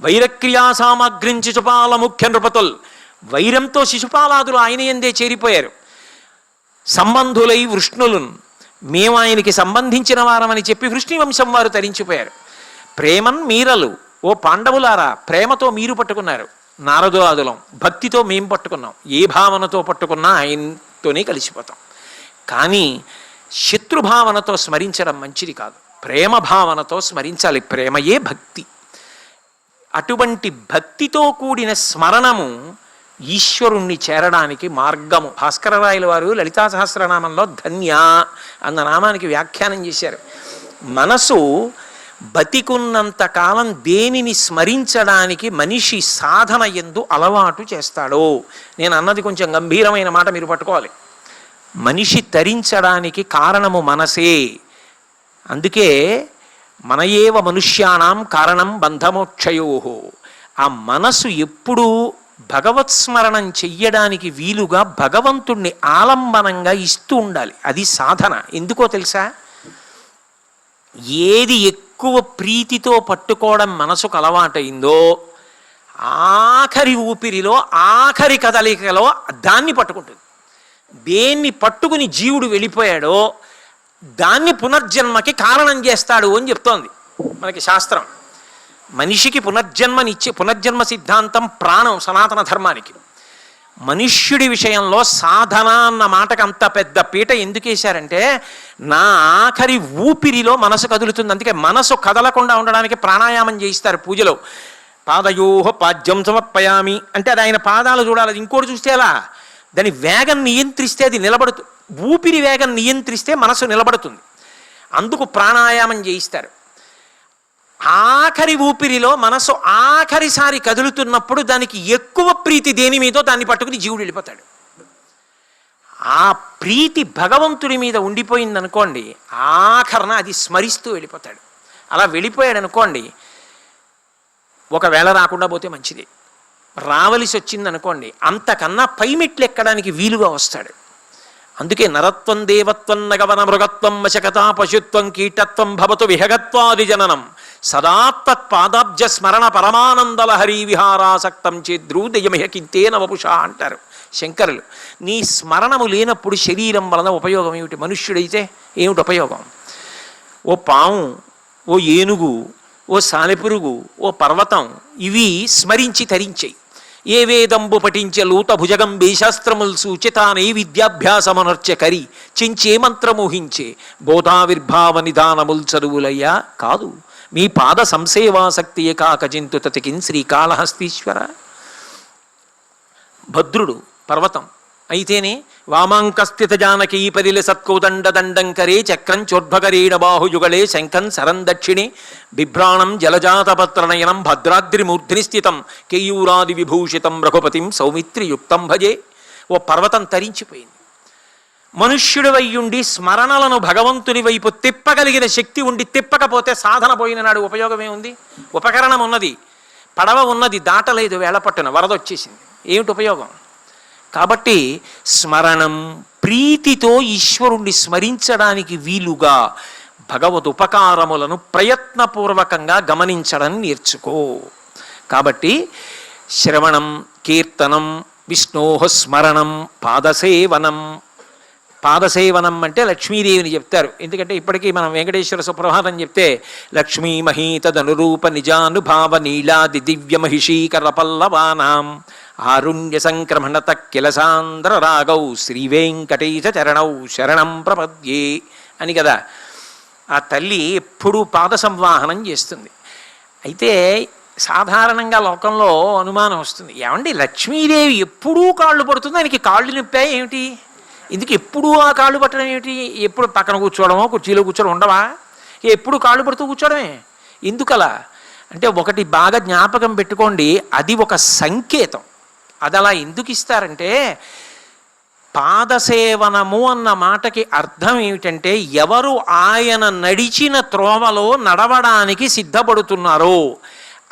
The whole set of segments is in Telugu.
వైరక్రియా సామగ్రిం శిశుపాల ముఖ్య నృపతుల్. వైరంతో శిశుపాలాదులు ఆయన ఎందే చేరిపోయారు. సంబంధులై వృష్ణులున్. మేము ఆయనకి సంబంధించిన వారమని చెప్పి వృష్ణివంశం వారు తరించిపోయారు. ప్రేమన్ మీరలు. ఓ పాండవులారా ప్రేమతో మీరు పట్టుకున్నారు. నారదులాదులం భక్తితో మేము పట్టుకున్నాం. ఏ భావనతో పట్టుకున్నా ఆయనతోనే కలిసిపోతాం. కానీ శత్రుభావనతో స్మరించడం మంచిది కాదు. ప్రేమ భావనతో స్మరించాలి. ప్రేమయే భక్తి. అటువంటి భక్తితో కూడిన స్మరణము ఈశ్వరుణ్ణి చేరడానికి మార్గము. భాస్కరరాయల వారు లలితా సహస్రనామంలో ధన్య అన్న నామానికి వ్యాఖ్యానం చేశారు. మనసు బతికున్నంత కాలం దేనిని స్మరించడానికి మనిషి సాధన ఎందు అలవాటు చేస్తాడో? నేను అన్నది కొంచెం గంభీరమైన మాట మీరు పట్టుకోవాలి. మనిషి తరించడానికి కారణము మనసే. అందుకే మన ఏవ మనుష్యాణం కారణం బంధమోక్షయో. ఆ మనసు ఎప్పుడూ భగవత్ స్మరణం చెయ్యడానికి వీలుగా భగవంతుణ్ణి ఆలంబనంగా ఇస్తూ ఉండాలి. అది సాధన. ఎందుకో తెలుసా? ఏది ఎక్కువ ప్రీతితో పట్టుకోవడం మనసుకు అలవాటైందో ఆఖరి ఊపిరిలో ఆఖరి కదలికలో దాన్ని పట్టుకుంటుంది. దేన్ని పట్టుకుని జీవుడు వెళ్ళిపోయాడో దాన్ని పునర్జన్మకి కారణం చేస్తాడు అని చెప్తోంది మనకి శాస్త్రం. మనిషికి పునర్జన్మనిచ్చే పునర్జన్మ సిద్ధాంతం ప్రాణం సనాతన ధర్మానికి. మనుష్యుడి విషయంలో సాధన అన్న మాటకు అంత పెద్ద పీట ఎందుకు వేశారంటే నా ఆఖరి ఊపిరిలో మనసు కదులుతుంది. అందుకే మనసు కదలకుండా ఉండడానికి ప్రాణాయామం చేయిస్తారు పూజలో. పాదయోహ పాద్యం సమర్పయామి. అంటే అది ఆయన పాదాలు చూడాలి. ఇంకోటి చూస్తే ఎలా? దాని వేగం నియంత్రిస్తే అది నిలబడుతుంది ఊపిరి వేగం నియంత్రిస్తే మనసు నిలబడుతుంది. అందుకు ప్రాణాయామం చేయిస్తారు. ఆఖరి ఊపిరిలో మనసు ఆఖరిసారి కదులుతున్నప్పుడు దానికి ఎక్కువ ప్రీతి దేని మీదో దాన్ని పట్టుకుని జీవుడు వెళ్ళిపోతాడు. ఆ ప్రీతి భగవంతుడి మీద ఉండిపోయింది అనుకోండి ఆఖరణ అది స్మరిస్తూ వెళ్ళిపోతాడు. అలా వెళ్ళిపోయాడు అనుకోండి ఒకవేళ రాకుండా పోతే మంచిది. రావలసి వచ్చింది అనుకోండి అంతకన్నా పై మెట్లు ఎక్కడానికి వీలుగా వస్తాడు. అందుకే నరత్వం దేవత్వం నగవన మృగత్వం వశకతా పశుత్వం కీటత్వం భవతు విహగత్వాది జననం. సదాత్తత్ స్మరణ పరమానందల హరి విహారాసక్తం చేద్రూదయమిహకింతే నవపుష అంటారు శంకరులు. నీ స్మరణము లేనప్పుడు శరీరం వలన ఉపయోగం ఏమిటి? మనుష్యుడైతే ఏమిటి ఉపయోగం? ఓ పాము ఓ ఏనుగు ఓ సాలెపురుగు ఓ పర్వతం ఇవి స్మరించి తరించాయి. ఏ వేదంబు పఠించే లూత భుజగం శాస్త్రముల్ సూచితానే విద్యాభ్యాసమనర్చ కరి చించే మంత్రమోహించే బోధావిర్భావ నిదానముల్ చదువులయ్యా కాదు. మీ పాద సంసేవాసక్తియే కాకజింతు తతికిన్ శ్రీకాళహస్తీశ్వర. భద్రుడు పర్వతం అయితేనే వామాంకస్థిత జానకీ పరిల సత్కోదండ దండంకరే చక్రం చోద్భగరీణ బాహుయుగళే శంఖం సరం దక్షిణే బిభ్రాణం జలజాతపత్రనయనం భద్రాద్రిమూర్ధిని స్థితం కేయూరాది విభూషితం రఘుపతిం సౌమిత్రియుక్తం భజే. ఓ పర్వతం తరించిపోయింది. మనుష్యుడివయ్యుండి స్మరణలను భగవంతుని వైపు తిప్పగలిగిన శక్తి ఉండి తిప్పకపోతే సాధన పోయిన నాడు ఉపయోగమే ఉంది ఉపకరణం ఉన్నది. పడవ ఉన్నది దాటలేదు వేళపట్టున వరదొచ్చేసింది ఏమిటి ఉపయోగం? కాబట్టి స్మరణం ప్రీతితో ఈశ్వరుణ్ణి స్మరించడానికి వీలుగా భగవద్ ఉపకారములను ప్రయత్నపూర్వకంగా గమనించడం నేర్చుకో. కాబట్టి శ్రవణం కీర్తనం విష్ణోహ స్మరణం పాదసేవనం. పాదసేవనం అంటే లక్ష్మీదేవిని చెప్తారు. ఎందుకంటే ఇప్పటికీ మనం వెంకటేశ్వర సుప్రభాతం చెప్తే లక్ష్మీ మహీతదనురూప నిజానుభావ నీలాది దివ్య మహిషీకర పల్లవానాం ఆరుణ్య సంక్రమణత కిలసాంధ్ర రాగౌ శ్రీ చరణౌ శరణం ప్రపద్యే అని కదా. ఆ తల్లి ఎప్పుడూ పాద సంవాహనం చేస్తుంది. అయితే సాధారణంగా లోకంలో అనుమానం వస్తుంది. ఏమండి లక్ష్మీదేవి ఎప్పుడూ కాళ్ళు పడుతుంది? ఆయనకి కాళ్ళు నొప్పాయి ఏమిటి? ఇందుకు ఎప్పుడూ ఆ కాళ్ళు పట్టడం ఏమిటి? ఎప్పుడు పక్కన కూర్చోవడమో కుర్చీలో కూర్చోవడం ఉండవా? ఎప్పుడు కాళ్ళు పడుతూ కూర్చోవడమే? ఎందుకలా? అంటే ఒకటి బాగా జ్ఞాపకం పెట్టుకోండి అది ఒక సంకేతం. అది అలా ఎందుకు ఇస్తారంటే పాదసేవనము అన్న మాటకి అర్థం ఏమిటంటే ఎవరు ఆయన నడిచిన త్రోవలో నడవడానికి సిద్ధపడుతున్నారో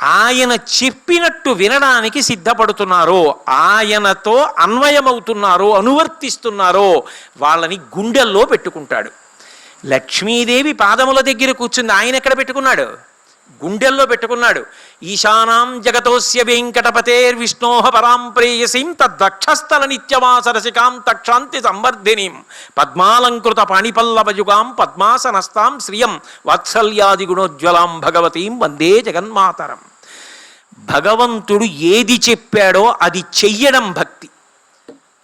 ఆయన చెప్పినట్టు వినడానికి సిద్ధపడుతున్నారో ఆయనతో అన్వయమవుతున్నారో అనువర్తిస్తున్నారో వాళ్ళని గుండెల్లో పెట్టుకుంటాడు. లక్ష్మీదేవి పాదముల దగ్గర కూర్చుంది ఆయన ఎక్కడ పెట్టుకున్నాడు? గుండెల్లో పెట్టుకున్నాడు. ఈశానాం జగతోస్య వెంకటపతేర్ విష్ణోహ పరాం ప్రేయసీం తద్దక్షస్థల నిత్యవాసరసికాం తక్షాంతి సంవర్ధినీం. పద్మాలంకృత పాణిపల్లవయుగాం పద్మాసనస్తాం శ్రియం వాత్సల్యాది గుణోజ్వలాం భగవతీం వందే జగన్మాతరం. భగవంతుడు ఏది చెప్పాడో అది చెయ్యడం భక్తి.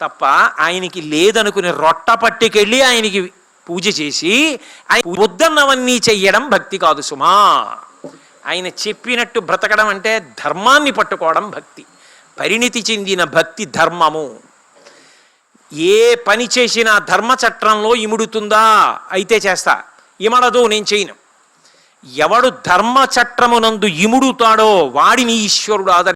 తప్ప ఆయనకి లేదనుకుని రొట్ట పట్టుకెళ్ళి ఆయనకి పూజ చేసి ఆయన వద్దన్నవన్నీ చెయ్యడం భక్తి కాదు సుమా. ఆయన చెప్పినట్టు బ్రతకడం అంటే ధర్మాన్ని పట్టుకోవడం భక్తి. పరిణితి చెందిన భక్తి ధర్మము. ఏ పని చేసినా ధర్మ చట్రంలో ఇముడుతుందా? అయితే చేస్తా. ఇమడదు నేను చేయను. ఎవడు ధర్మ చట్రమునందు ఇముడుతాడో వాడిని ఈశ్వరుడు ఆదరి